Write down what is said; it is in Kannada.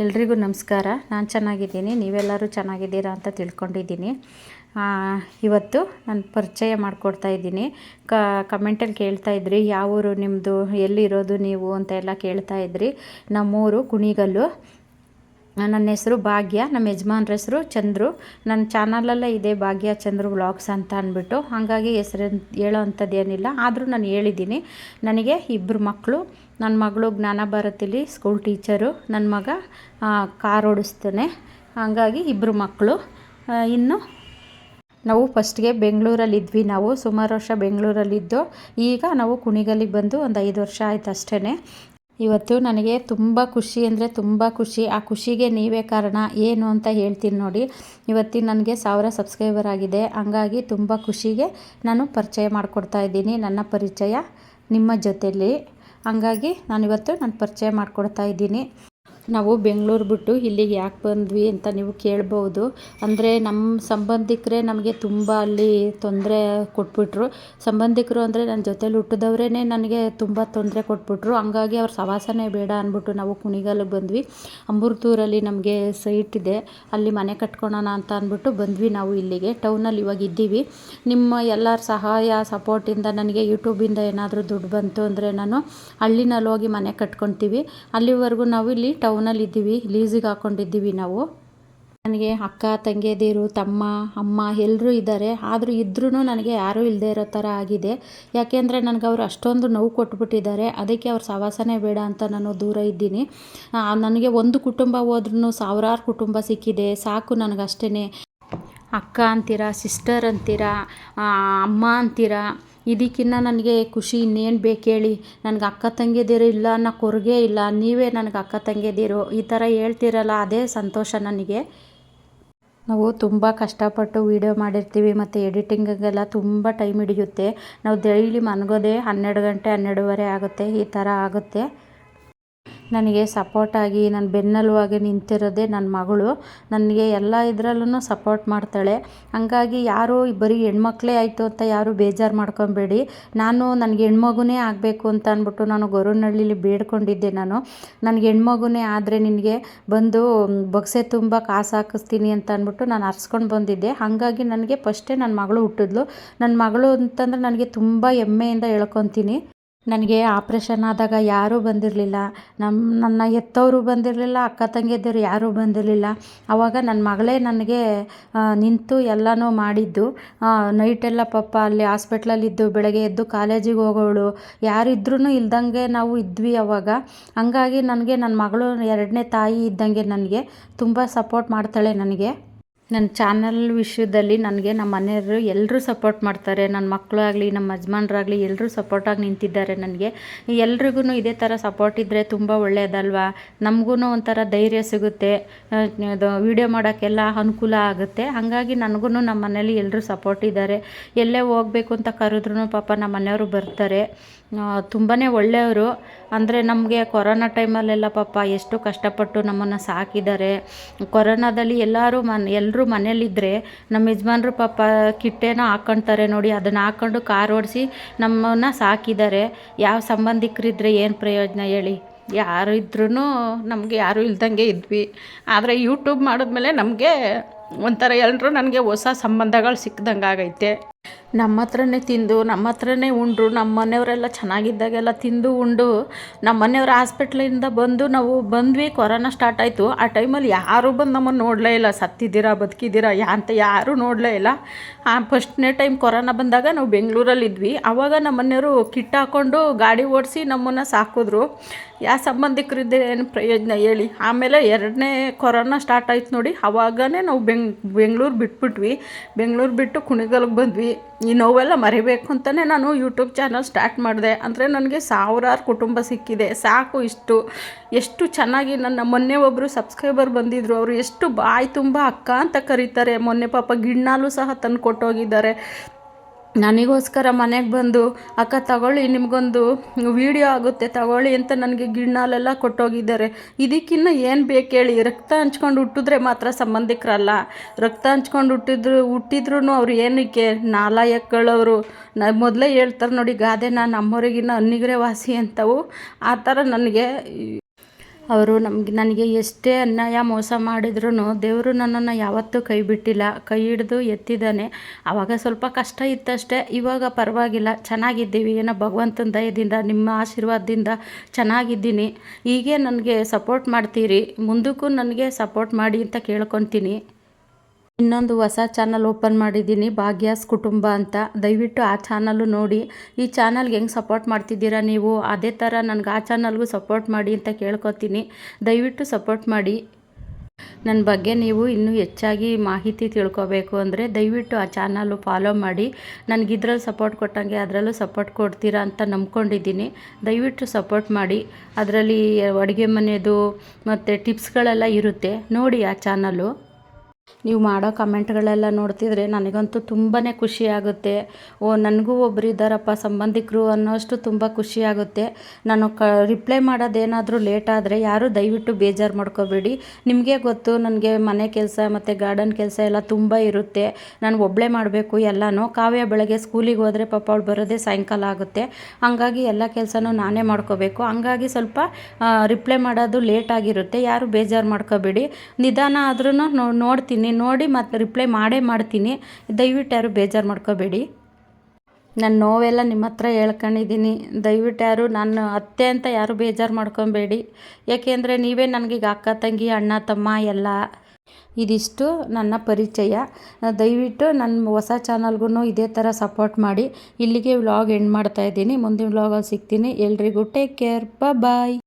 ಎಲ್ರಿಗೂ ನಮಸ್ಕಾರ. ನಾನು ಚೆನ್ನಾಗಿದ್ದೀನಿ. ನೀವೆಲ್ಲರೂ ಚೆನ್ನಾಗಿದ್ದೀರಾ ಅಂತ ತಿಳ್ಕೊಂಡಿದ್ದೀನಿ. ಇವತ್ತು ನಾನು ಪರಿಚಯ ಮಾಡಿಕೊಡ್ತಾ ಇದ್ದೀನಿ. ಕ, ಕಮೆಂಟಲ್ಲಿ ಕೇಳ್ತಾ ಇದ್ರಿ ಯಾವ ಊರು ನಿಮ್ಮದು ಎಲ್ಲಿರೋದು ನೀವು ಅಂತ ಎಲ್ಲ ಕೇಳ್ತಾ ಇದ್ರಿ. ನಮ್ಮೂರು ಕುಣಿಗಲ್ಲು. ನನ್ನ ಹೆಸರು ಭಾಗ್ಯ, ನಮ್ಮ ಯಜಮಾನ್ರ ಹೆಸರು ಚಂದ್ರು. ನನ್ನ ಚಾನಲಲ್ಲೇ ಇದೆ ಭಾಗ್ಯ, ಚಂದ್ರು ವ್ಲಾಗ್ಸ್ ಅಂತ ಅಂದ್ಬಿಟ್ಟು. ಹಾಗಾಗಿ ಹೆಸರು ಹೇಳೋ ಅಂಥದ್ದು ಏನಿಲ್ಲ ಆದರೂ ನಾನು ಹೇಳಿದ್ದೀನಿ, ನನಗೆ ಇಬ್ಬರು ಮಕ್ಕಳು. ನನ್ನ ಮಗಳು ಜ್ಞಾನ ಭಾರತಿಲಿ ಸ್ಕೂಲ್ ಟೀಚರು ನನ್ನ ಮಗ ಕಾರ್ ಓಡಿಸ್ತಾನೆ. ಹಾಗಾಗಿ ಇಬ್ಬರು ಮಕ್ಕಳು. ಇನ್ನು ನಾವು ಫಸ್ಟ್ಗೆ ಬೆಂಗಳೂರಲ್ಲಿದ್ವಿ ನಾವು. ಸುಮಾರು ವರ್ಷ ಬೆಂಗಳೂರಲ್ಲಿದ್ದು. ಈಗ ನಾವು ಕುಣಿಗಲಿಗೆ ಬಂದು ಒಂದು ಐದು ವರ್ಷ ಆಯ್ತು ಅಷ್ಟೇ ಇವತ್ತು ನನಗೆ ತುಂಬ ಖುಷಿ ಅಂದರೆ ತುಂಬ ಖುಷಿ. ಆ ಖುಷಿಗೆ ನೀವೇ ಕಾರಣ ಏನು ಅಂತ ಹೇಳ್ತೀನಿ ನೋಡಿ. ಇವತ್ತಿನ ನನಗೆ ಸಾವಿರ ಸಬ್ಸ್ಕ್ರೈಬರ್ ಆಗಿದೆ. ಹಂಗಾಗಿ ತುಂಬ ಖುಷಿಗೆ ನಾನು ಪರಿಚಯ ಮಾಡಿಕೊಡ್ತಾ ಇದ್ದೀನಿ ನನ್ನ ಪರಿಚಯ ನಿಮ್ಮ ಜೊತೆಯಲ್ಲಿ ಹಂಗಾಗಿ ನಾನಿವತ್ತು ನಾನು ಪರಿಚಯ ಮಾಡಿಕೊಡ್ತಾ ಇದ್ದೀನಿ. ನಾವು ಬೆಂಗಳೂರು ಬಿಟ್ಟು ಇಲ್ಲಿಗೆ ಯಾಕೆ ಬಂದ್ವಿ ಅಂತ ನೀವು ಕೇಳ್ಬೋದು. ಅಂದರೆ ನಮ್ಮ ಸಂಬಂಧಿಕರೇ ನಮಗೆ ತುಂಬ ಅಲ್ಲಿ ತೊಂದರೆ ಕೊಟ್ಬಿಟ್ರು. ಸಂಬಂಧಿಕರು ಅಂದರೆ ನನ್ನ ಜೊತೇಲಿ ಹುಟ್ಟಿದವ್ರೇ ನನಗೆ ತುಂಬ ತೊಂದರೆ ಕೊಟ್ಬಿಟ್ರು. ಹಂಗಾಗಿ ಅವ್ರ ಸವಾಸನೇ ಬೇಡ ಅಂದ್ಬಿಟ್ಟು ನಾವು ಕುಣಿಗಲ್ಗೆ ಬಂದ್ವಿ. ಅಮೃತೂರಲ್ಲಿ ನಮಗೆ ಸೈಟ್ ಇದೆ. ಅಲ್ಲಿ ಮನೆ ಕಟ್ಕೊಳೋಣ ಅಂತ ಅಂದ್ಬಿಟ್ಟು ಬಂದ್ವಿ ನಾವು ಇಲ್ಲಿಗೆ. ಟೌನಲ್ಲಿ ಇವಾಗ ಇದ್ದೀವಿ. ನಿಮ್ಮ ಎಲ್ಲರ ಸಹಾಯ, ಸಪೋರ್ಟಿಂದ ನನಗೆ ಯೂಟ್ಯೂಬಿಂದ ಏನಾದರೂ ದುಡ್ಡು ಬಂತು ಅಂದರೆ ನಾನು ಹಳ್ಳಿನಲ್ಲಿ ಹೋಗಿ ಮನೆ ಕಟ್ಕೊತೀವಿ. ಅಲ್ಲಿವರೆಗೂ ನಾವು ಇಲ್ಲಿ ಟೌನಲ್ಲಿ ಇದ್ದೀವಿ ಲೀಸಿಗೆ ಹಾಕ್ಕೊಂಡಿದ್ದೀವಿ ನಾವು. ನನಗೆ ಅಕ್ಕ ತಂಗಿಯದಿರು ತಮ್ಮ, ಅಮ್ಮ ಎಲ್ಲರೂ ಇದ್ದಾರೆ. ಆದರೂ ಇದ್ರೂ ನನಗೆ ಯಾರೂ ಇಲ್ಲದೆ ಇರೋ ಥರ ಆಗಿದೆ. ಯಾಕೆಂದರೆ ನನಗೆ ಅವರು ಅಷ್ಟೊಂದು ನೋವು ಕೊಟ್ಬಿಟ್ಟಿದ್ದಾರೆ. ಅದಕ್ಕೆ ಅವ್ರ ಸವಾಸನೇ ಬೇಡ ಅಂತ ನಾನು ದೂರ ಇದ್ದೀನಿ. ನನಗೆ ಒಂದು ಕುಟುಂಬ ಹೋದ್ರೂ ಸಾವಿರಾರು ಕುಟುಂಬ ಸಿಕ್ಕಿದೆ. ಸಾಕು ನನಗಷ್ಟೇ ಅಕ್ಕ ಅಂತೀರಾ, ಸಿಸ್ಟರ್ ಅಂತೀರಾ ಅಮ್ಮ ಅಂತೀರಾ ಇದಕ್ಕಿನ್ನ ನನಗೆ ಖುಷಿ ಇನ್ನೇನು ಬೇಕು ಹೇಳಿ ನನಗೆ ಅಕ್ಕ ತಂಗಿಯದಿರು ಇಲ್ಲ ಅನ್ನೋ ಕೊರಗೆ ಇಲ್ಲ. ನೀವೇ ನನಗೆ ಅಕ್ಕ ತಂಗಿಯದಿರು ಈ ಥರ ಹೇಳ್ತೀರಲ್ಲ, ಅದೇ ಸಂತೋಷ ನನಗೆ. ನಾವು ತುಂಬ ಕಷ್ಟಪಟ್ಟು ವೀಡಿಯೋ ಮಾಡಿರ್ತೀವಿ ಮತ್ತು ಎಡಿಟಿಂಗಿಗೆಲ್ಲ ತುಂಬ ಟೈಮ್ ಹಿಡಿಯುತ್ತೆ. ನಾವು ಡೈಲಿ ಮನಗೋದೇ ಹನ್ನೆರಡು ಗಂಟೆ ಹನ್ನೆರಡುವರೆ ಆಗುತ್ತೆ. ಈ ಥರ ಆಗುತ್ತೆ. ನನಗೆ ಸಪೋರ್ಟಾಗಿ ನನ್ನ ಬೆನ್ನೆಲುವಾಗಿ ನಿಂತಿರೋದೇ ನನ್ನ ಮಗಳು. ನನಗೆ ಎಲ್ಲ ಇದರಲ್ಲೂ ಸಪೋರ್ಟ್ ಮಾಡ್ತಾಳೆ. ಹಂಗಾಗಿ ಯಾರು ಬರೀ ಹೆಣ್ಮಕ್ಳೇ ಆಯಿತು ಅಂತ ಯಾರು ಬೇಜಾರು ಮಾಡ್ಕೊಬೇಡಿ. ನಾನು ನನಗೆ ಹೆಣ್ಮಗುನೇ ಆಗಬೇಕು ಅಂತ ಅಂದ್ಬಿಟ್ಟು ನಾನು ಗೊರವನಹಳ್ಳಿಲಿ ಬೇಡ್ಕೊಂಡಿದ್ದೆ ನಾನು. ನನಗೆ ಹೆಣ್ಮಗುನೇ ಆದರೆ ನಿನಗೆ ಬಂದು ಬೊಕ್ಸೆ ತುಂಬ ಕಾಸು ಹಾಕಿಸ್ತೀನಿ ಅಂತ ಅಂದ್ಬಿಟ್ಟು ನಾನು ಹರ್ಸ್ಕೊಂಡು ಬಂದಿದ್ದೆ. ಹಾಗಾಗಿ ನನಗೆ ಫಸ್ಟೇ ನನ್ನ ಮಗಳು ಹುಟ್ಟಿದ್ಲು. ನನ್ನ ಮಗಳು ಅಂತಂದ್ರೆ ನನಗೆ ತುಂಬ ಹೆಮ್ಮೆಯಿಂದ ಹೇಳ್ಕೊತೀನಿ. ನನಗೆ ಆಪ್ರೇಷನ್ ಆದಾಗ ಯಾರೂ ಬಂದಿರಲಿಲ್ಲ. ನಮ್ಮ ನನ್ನ ಎತ್ತವರು ಬಂದಿರಲಿಲ್ಲ, ಅಕ್ಕ ತಂಗಿಯದ್ದವರು ಯಾರೂ ಬಂದಿರಲಿಲ್ಲ. ಆವಾಗ ನನ್ನ ಮಗಳೇ ನನಗೆ ನಿಂತು ಎಲ್ಲನೂ ಮಾಡಿದ್ದು. ನೈಟೆಲ್ಲ ಪಾಪ ಅಲ್ಲಿ ಹಾಸ್ಪಿಟ್ಲಲ್ಲಿದ್ದು ಬೆಳಗ್ಗೆ ಎದ್ದು ಕಾಲೇಜಿಗೆ ಹೋಗೋಳು. ಯಾರಿದ್ರೂ ಇಲ್ದಂಗೆ ನಾವು ಇದ್ವಿ ಅವಾಗ. ಹಂಗಾಗಿ ನನಗೆ ನನ್ನ ಮಗಳು ಎರಡನೇ ತಾಯಿ ಇದ್ದಂಗೆ ನನಗೆ ತುಂಬ ಸಪೋರ್ಟ್ ಮಾಡ್ತಾಳೆ ನನಗೆ. ನನ್ನ ಚಾನಲ್ ವಿಷಯದಲ್ಲಿ ನನಗೆ ನಮ್ಮ ಮನೆಯವರು ಎಲ್ಲರೂ ಸಪೋರ್ಟ್ ಮಾಡ್ತಾರೆ. ನನ್ನ ಮಕ್ಕಳು ಆಗಲಿ, ನಮ್ಮ ಯಜಮಾನ್ರಾಗಲಿ ಎಲ್ಲರೂ ಸಪೋರ್ಟಾಗಿ ನಿಂತಿದ್ದಾರೆ ನನಗೆ. ಎಲ್ರಿಗೂ ಇದೇ ಥರ ಸಪೋರ್ಟ್ ಇದ್ದರೆ ತುಂಬ ಒಳ್ಳೆಯದಲ್ವಾ ನಮಗೂ ಒಂಥರ ಧೈರ್ಯ ಸಿಗುತ್ತೆ. ಅದು ವೀಡಿಯೋ ಮಾಡೋಕ್ಕೆಲ್ಲ ಅನುಕೂಲ ಆಗುತ್ತೆ. ಹಾಗಾಗಿ ನನಗೂ ನಮ್ಮ ಮನೇಲಿ ಎಲ್ಲರೂ ಸಪೋರ್ಟ್ ಇದ್ದಾರೆ. ಎಲ್ಲೇ ಹೋಗಬೇಕು ಅಂತ ಕರೆದ್ರೂ ಪಾಪ ನಮ್ಮ ಮನೆಯವರು ಬರ್ತಾರೆ. ತುಂಬಾ ಒಳ್ಳೆಯವರು. ಅಂದರೆ ನಮಗೆ ಕೊರೋನಾ ಟೈಮಲ್ಲೆಲ್ಲ ಪಾಪ ಎಷ್ಟು ಕಷ್ಟಪಟ್ಟು ನಮ್ಮನ್ನು ಸಾಕಿದ್ದಾರೆ. ಕೊರೋನಾದಲ್ಲಿ ಎಲ್ಲರೂ ಮನ್ ಎಲ್ಲರೂ ಮನೇಲಿದ್ದರೆ ನಮ್ಮ ಯಜಮಾನ್ರು ಪಾಪ ಕಿಟ್ಟೇನೋ ಹಾಕ್ಕೊಳ್ತಾರೆ ನೋಡಿ, ಅದನ್ನು ಹಾಕ್ಕೊಂಡು ಕಾರ್ ಓಡಿಸಿ ನಮ್ಮನ್ನು ಸಾಕಿದ್ದಾರೆ. ಯಾವ ಸಂಬಂಧಿಕರಿದ್ದರೆ ಏನು ಪ್ರಯೋಜನ ಹೇಳಿ? ಯಾರು ಇದ್ರೂ ನಮಗೆ ಯಾರು ಇಲ್ದಂಗೆ ಇದ್ವಿ. ಆದರೆ ಯೂಟ್ಯೂಬ್ ಮಾಡಿದ್ಮೇಲೆ ನಮಗೆ ಒಂಥರ ಎಲ್ಲರೂ ನನಗೆ ಹೊಸ ಸಂಬಂಧಗಳು ಸಿಕ್ಕಿದಂಗೆ ಆಗೈತೆ ನಮ್ಮ ಹತ್ರನೇ ತಿಂದು ನಮ್ಮ ಹತ್ರನೇ ಉಂಡ್ರು ನಮ್ಮ ಮನೆಯವರೆಲ್ಲ ಚೆನ್ನಾಗಿದ್ದಾಗೆಲ್ಲ ತಿಂದು ಉಂಡು. ನಮ್ಮ ಮನೆಯವರು ಹಾಸ್ಪಿಟ್ಲಿಂದ ಬಂದು ನಾವು ಬಂದ್ವಿ, ಕೊರೋನಾ ಸ್ಟಾರ್ಟ್ ಆಯಿತು. ಆ ಟೈಮಲ್ಲಿ ಯಾರೂ ಬಂದು ನಮ್ಮನ್ನು ನೋಡಲೇ ಇಲ್ಲ. ಸತ್ತಿದ್ದೀರಾ, ಬದುಕಿದ್ದೀರಾ, ಯಾ ಅಂತ ಯಾರೂ ನೋಡಲೇ ಇಲ್ಲ. ಆ ಫಸ್ಟ್ನೇ ಟೈಮ್ ಕೊರೋನಾ ಬಂದಾಗ ನಾವು ಬೆಂಗಳೂರಲ್ಲಿದ್ವಿ ಆವಾಗ ನಮ್ಮ ಮನೆಯವರು ಕಿಟ್ ಹಾಕ್ಕೊಂಡು ಗಾಡಿ ಓಡಿಸಿ ನಮ್ಮನ್ನು ಸಾಕಿದ್ರು. ಯಾವ ಸಂಬಂಧಿಕರಿದ್ದೆ ಏನು ಪ್ರಯೋಜನ ಹೇಳಿ. ಆಮೇಲೆ ಎರಡನೇ ಕೊರೋನಾ ಸ್ಟಾರ್ಟ್ ಆಯ್ತು ನೋಡಿ ಆವಾಗನೇ ನಾವು ಬೆಂಗ್, ಬೆಂಗಳೂರು ಬಿಟ್ಬಿಟ್ವಿ. ಬೆಂಗಳೂರು ಬಿಟ್ಟು ಕುಣಿಗಲ್ಗೆ ಬಂದ್ವಿ. ಈ ನೋವೆಲ್ಲ ಮರಿಬೇಕು ಅಂತಲೇ ನಾನು ಯೂಟ್ಯೂಬ್ ಚಾನಲ್ ಸ್ಟಾರ್ಟ್ ಮಾಡಿದೆ. ಅಂದರೆ ನನಗೆ ಸಾವಿರಾರು ಕುಟುಂಬ ಸಿಕ್ಕಿದೆ. ಸಾಕು ಇಷ್ಟು. ಎಷ್ಟು ಚೆನ್ನಾಗಿ ನನ್ನ ಮೊನ್ನೆ ಒಬ್ಬರು ಸಬ್ಸ್ಕ್ರೈಬರ್ ಬಂದಿದ್ದರು ಅವರು ಎಷ್ಟು ಬಾಯಿ ತುಂಬ ಅಕ್ಕ ಅಂತ ಕರೀತಾರೆ. ಮೊನ್ನೆ ಪಾಪ ಗಿಣ್ಣಾಲು ಸಹ ತಂದು ಕೊಟ್ಟೋಗಿದ್ದಾರೆ ನನಗೋಸ್ಕರ ಮನೆಗೆ ಬಂದು, ಅಕ್ಕ, ತಗೊಳ್ಳಿ, ನಿಮಗೊಂದು ವೀಡಿಯೋ ಆಗುತ್ತೆ, ತಗೊಳ್ಳಿ ಅಂತ ನನಗೆ ಗಿಣ್ಣಲೆಲ್ಲ ಕೊಟ್ಟೋಗಿದ್ದಾರೆ. ಇದಕ್ಕಿನ್ನ ಏನು ಬೇಕು ಹೇಳಿ ರಕ್ತ ಹಂಚ್ಕೊಂಡು ಹುಟ್ಟಿದ್ರೆ ಮಾತ್ರ ಸಂಬಂಧಿಕರಲ್ಲ. ರಕ್ತ ಹಂಚ್ಕೊಂಡು ಹುಟ್ಟಿದ್ರು ಹುಟ್ಟಿದ್ರು ಅವ್ರು ಏನಕ್ಕೆ? ನಾಲಾಯಕ್ಗಳವರು ನ, ಮೊದಲೇ ಹೇಳ್ತಾರೆ ನೋಡಿ ಗಾದೆ ನಾನು ನಮ್ಮವರಿಗಿನ್ನ ಅನ್ನಿಗರೆ ವಾಸಿ ಅಂತವು. ಆ ಥರ ನನಗೆ ಅವರು ನಮ್ಗೆ, ನನಗೆ ಎಷ್ಟೇ ಅನ್ಯಾಯ ಮೋಸ ಮಾಡಿದ್ರೂ ದೇವರು ನನ್ನನ್ನು ಯಾವತ್ತೂ ಕೈ ಬಿಟ್ಟಿಲ್ಲ, ಕೈ ಹಿಡಿದು ಎತ್ತಿದ್ದಾನೆ. ಆವಾಗ ಸ್ವಲ್ಪ ಕಷ್ಟ ಇತ್ತಷ್ಟೇ, ಇವಾಗ ಪರವಾಗಿಲ್ಲ. ಚೆನ್ನಾಗಿದ್ದೀವಿ. ಏನೋ ಭಗವಂತನ ದಯದಿಂದ ನಿಮ್ಮ ಆಶೀರ್ವಾದದಿಂದ ಚೆನ್ನಾಗಿದ್ದೀನಿ. ಹೀಗೆ ನನಗೆ ಸಪೋರ್ಟ್ ಮಾಡ್ತೀರಿ. ಮುಂದಕ್ಕೂ ನನಗೆ ಸಪೋರ್ಟ್ ಮಾಡಿ ಅಂತ ಕೇಳ್ಕೊತೀನಿ. ಇನ್ನೊಂದು ಹೊಸ ಚಾನಲ್ ಓಪನ್ ಮಾಡಿದ್ದೀನಿ, ಭಾಗ್ಯಾಸ್ ಕುಟುಂಬ ಅಂತ. ದಯವಿಟ್ಟು ಆ ಚಾನಲ್ಲು ನೋಡಿ. ಈ ಚಾನಲ್ಗೆ ಹೆಂಗೆ ಸಪೋರ್ಟ್ ಮಾಡ್ತಿದ್ದೀರಾ ನೀವು? ಅದೇ ಥರ ನನಗೆ ಆ ಚಾನಲ್ಗೂ ಸಪೋರ್ಟ್ ಮಾಡಿ ಅಂತ ಕೇಳ್ಕೊತೀನಿ. ದಯವಿಟ್ಟು ಸಪೋರ್ಟ್ ಮಾಡಿ. ನನ್ನ ಬಗ್ಗೆ ನೀವು ಇನ್ನೂ ಹೆಚ್ಚಾಗಿ ಮಾಹಿತಿ ತಿಳ್ಕೊಬೇಕು ಅಂದರೆ ದಯವಿಟ್ಟು ಆ ಚಾನಲ್ಲು ಫಾಲೋ ಮಾಡಿ. ನನಗೆ ಇದ್ರಲ್ಲಿ ಸಪೋರ್ಟ್ ಕೊಟ್ಟಂಗೆ ಅದರಲ್ಲೂ ಸಪೋರ್ಟ್ ಕೊಡ್ತೀರಾ ಅಂತ ನಂಬ್ಕೊಂಡಿದ್ದೀನಿ. ದಯವಿಟ್ಟು ಸಪೋರ್ಟ್ ಮಾಡಿ. ಅದರಲ್ಲಿ ಅಡುಗೆ ಮನೆಯದು ಮತ್ತು ಟಿಪ್ಸ್ಗಳೆಲ್ಲ ಇರುತ್ತೆ. ನೋಡಿ ಆ ಚಾನಲ್ಲು. ನೀವು ಮಾಡೋ ಕಮೆಂಟ್ಗಳೆಲ್ಲ ನೋಡ್ತಿದ್ರೆ ನನಗಂತೂ ತುಂಬಾ ಖುಷಿ ಆಗುತ್ತೆ ಓ, ನನಗೂ ಒಬ್ರು ಇದ್ದಾರಪ್ಪ ಸಂಬಂಧಿಕರು ಅನ್ನೋಷ್ಟು ತುಂಬ ಖುಷಿ ಆಗುತ್ತೆ ನಾನು ಕ ರಿಪ್ಲೈ ಮಾಡೋದೇನಾದರೂ ಲೇಟ್ ಆದರೆ ಯಾರೂ ದಯವಿಟ್ಟು ಬೇಜಾರು ಮಾಡ್ಕೋಬೇಡಿ. ನಿಮಗೆ ಗೊತ್ತು, ನನಗೆ ಮನೆ ಕೆಲಸ ಮತ್ತು ಗಾರ್ಡನ್ ಕೆಲಸ ಎಲ್ಲ ತುಂಬ ಇರುತ್ತೆ. ನಾನು ಒಬ್ಬಳೇ ಮಾಡಬೇಕು ಎಲ್ಲನೂ. ಕಾವ್ಯ ಬೆಳಗ್ಗೆ ಸ್ಕೂಲಿಗೆ ಹೋದರೆ ಪಾಪ ಅವಳು ಬರೋದೇ ಸಾಯಂಕಾಲ ಆಗುತ್ತೆ. ಹಾಗಾಗಿ ಎಲ್ಲ ಕೆಲಸನೂ ನಾನೇ ಮಾಡ್ಕೋಬೇಕು. ಹಂಗಾಗಿ ಸ್ವಲ್ಪ ರಿಪ್ಲೈ ಮಾಡೋದು ಲೇಟ್ ಆಗಿರುತ್ತೆ. ಯಾರು ಬೇಜಾರು ಮಾಡ್ಕೋಬೇಡಿ. ನಿಧಾನ ಆದ್ರೂ ನೋಡ್ತೀನಿ. ನೋಡಿ ಮತ್ತು ರಿಪ್ಲೈ ಮಾಡೇ ಮಾಡ್ತೀನಿ. ದಯವಿಟ್ಟು ಯಾರು ಬೇಜಾರು ಮಾಡ್ಕೋಬೇಡಿ. ನನ್ನ ನೋವೆಲ್ಲ ನಿಮ್ಮ ಹತ್ರ ಹೇಳ್ಕೊಂಡಿದ್ದೀನಿ. ದಯವಿಟ್ಟು ಯಾರು ನಾನು ಅತ್ತೆ ಅಂತ ಯಾರು ಬೇಜಾರು ಮಾಡ್ಕೊಬೇಡಿ. ಯಾಕೆಂದರೆ ನೀವೇ ನನಗೀಗ ಅಕ್ಕ, ತಂಗಿ, ಅಣ್ಣ, ತಮ್ಮ ಎಲ್ಲ ಇದಿಷ್ಟು ನನ್ನ ಪರಿಚಯ. ದಯವಿಟ್ಟು ನನ್ನ ಹೊಸ ಚಾನಲ್ಗೂ ಇದೇ ಥರ ಸಪೋರ್ಟ್ ಮಾಡಿ. ಇಲ್ಲಿಗೆ ವ್ಲಾಗ್ ಎಂಡ್ ಮಾಡ್ತಾಯಿದ್ದೀನಿ ಮುಂದಿನ ವ್ಲಾಗಲ್ಲಿ ಸಿಗ್ತೀನಿ. ಎಲ್ರಿಗೂ ಟೇಕ್ ಕೇರ್ ಬಾಯ್